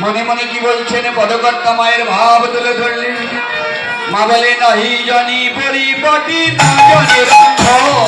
মনে মনে কি বলছেন পদকর্তা মায়ের ভাব তুলে ধরলেন। মা বলে, নাহি জনি পরিপটি জনি রাখো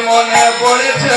মনে পড়েছে